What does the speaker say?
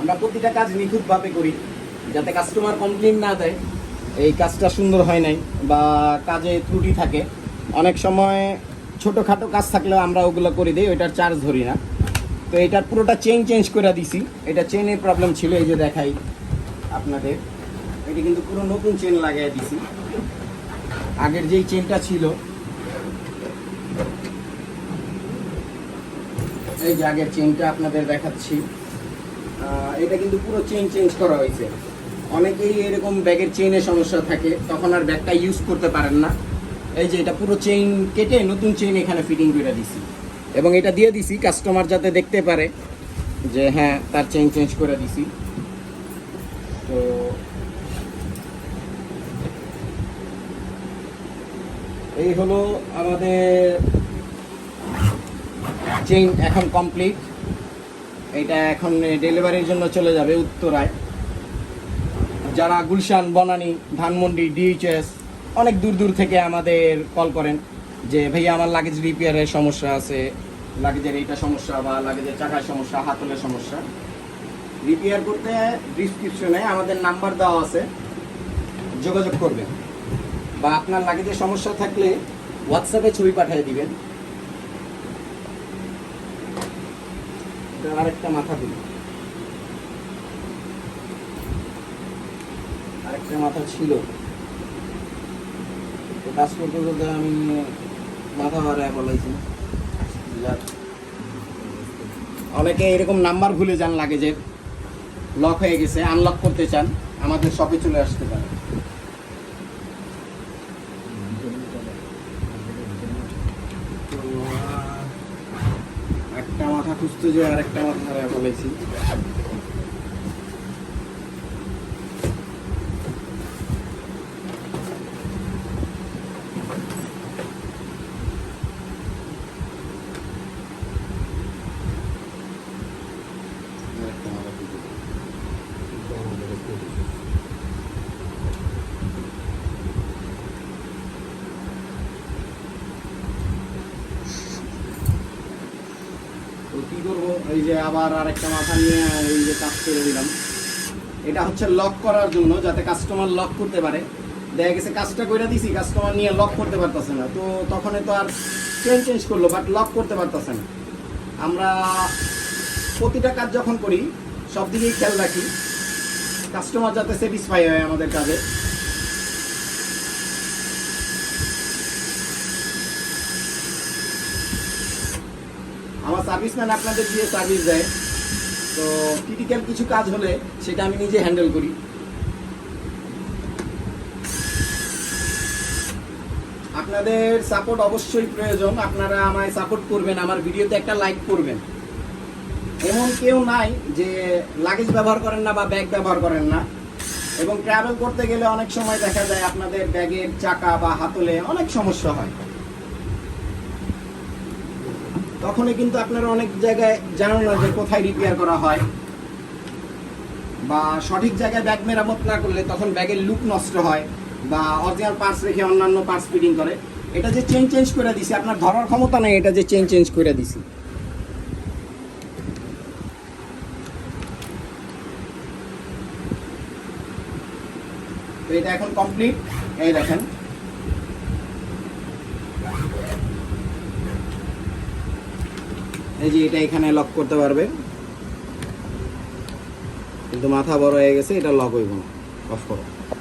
আমরা প্রতিটা কাজ নিখুঁতভাবে করি, যাতে কাস্টমার কমপ্লেন না দেয়, এই কাজটা সুন্দর হয় নাই বা কাজে ত্রুটি থাকে। অনেক সময় ছোটোখাটো কাজ থাকলেও আমরা ওগুলো করে দিই, ওইটার চার্জ ধরি না। তো এটার পুরোটা চেন চেঞ্জ করে দিছি। এটা চেনের প্রবলেম ছিল, এই যে দেখাই আপনাদের। এটা কিন্তু পুরো নতুন চেন লাগিয়ে দিছি। আগের যেই চেনটা ছিল, এই যে আগের চেনটা আপনাদের দেখাচ্ছি। এটা কিন্তু পুরো চেন চেঞ্জ করা হয়েছে। অনেকেই এরকম ব্যাগের চেইনের সমস্যা থাকে, তখন আর ব্যাগটা ইউজ করতে পারেন না। এই যে এটা পুরো চেইন কেটে নতুন চেইন এখানে ফিটিং করে দিছি। এবং এটা দিয়ে দিছি কাস্টমার যাতে দেখতে পারে যে হ্যাঁ তার চেইন চেঞ্জ করে দিছি। তো এই হলো আমাদের চেইন এখন কমপ্লিট এটা এখন ডেলিভারির জন্য চলে যাবে উত্তরায়। যারা গুলশান, বনানী, ধানমন্ডি ডিএইচএস অনেক দূর দূর থেকে আমাদের কল করেন যে, ভাইয়া, আমার লাগেজ রিপেয়ারের সমস্যা আছে। লাগেজের এইটা সমস্যা বা লাগেজের চাকার সমস্যা, হাতলের সমস্যা। রিপেয়ার করতে ডিসক্রিপশনে আমাদের নাম্বার দেওয়া আছে। যোগাযোগ করবেন। বা আপনার লাগেজের সমস্যা থাকলে হোয়াটসঅ্যাপে ছবি পাঠিয়ে দিবেন। এটা আরেকটা মাথা দিন আরেকটা মাথা ছিল। তো কাজ করতে করতে আমি মাথা হারায় বলাইছি। অনেকে এরকম নাম্বার ভুলে যান লাগেজের। লক হয়ে গেছে আনলক করতে চান, আমাদের শপে চলে আসতে পারে তো, আহ, একটা মাথা খুঁজতে যে আরেকটা আমার ধারা বলেছি। কি এই যে আবার আরেকটা মাথা নিয়ে এই যে কাজ করে দিলাম। এটা হচ্ছে লক করার জন্য, যাতে কাস্টমার লক করতে পারে। দেখা গেছে কাজটা করে দিছি কাস্টমার নিয়ে লক করতে পারতেছে না। তো তখন তো আর চেন চেঞ্জ করল বাট লক করতে পারতেছে না। আমরা প্রতিটা কাজ যখন করি, সব দিকেই খেয়াল রাখি। কাস্টমার যাতে স্যাটিসফাই হয় আমাদের কাজে। আমার সার্ভিসম্যান আপনাদের দিয়ে সার্ভিস দেয়। তো ক্রিটিক্যাল কিছু কাজ হলে সেটা আমি নিজে হ্যান্ডেল করি। আপনাদের সাপোর্ট অবশ্যই প্রয়োজন। আপনারা আমায় সাপোর্ট করবেন, আমার ভিডিওতে একটা লাইক করবেন। এমন কেউ নাই যে লাগেজ ব্যবহার করেন না বা ব্যাগ ব্যবহার করেন না। এবং ট্রাভেল করতে গেলে অনেক সময় দেখা যায় আপনাদের ব্যাগের চাকা বা হাতলে অনেক সমস্যা হয়। তখনই কিন্তু আপনারা অনেক জায়গায় জানেন না যে কোথায় রিপেয়ার করা হয়। বা সঠিক জায়গায় ব্যাগ মেরামত না করলে তখন ব্যাগের লুক নষ্ট হয় বা অরিজিনাল পার্টস রেখে অন্যান্য পার্টস ফিটিং করে। এটা যে চেঞ্জ চেঞ্জ করে দিছি, আপনার ধরার ক্ষমতা নেই, এটা যে চেঞ্জ চেঞ্জ করে দিছি। তো এটা এখন কমপ্লিট এই দেখেন। এই যে এটা এখানে লক করতে পারবে। কিন্তু মাথা বড় হয়ে গেছে, এটা লক হইব না। অফ করো।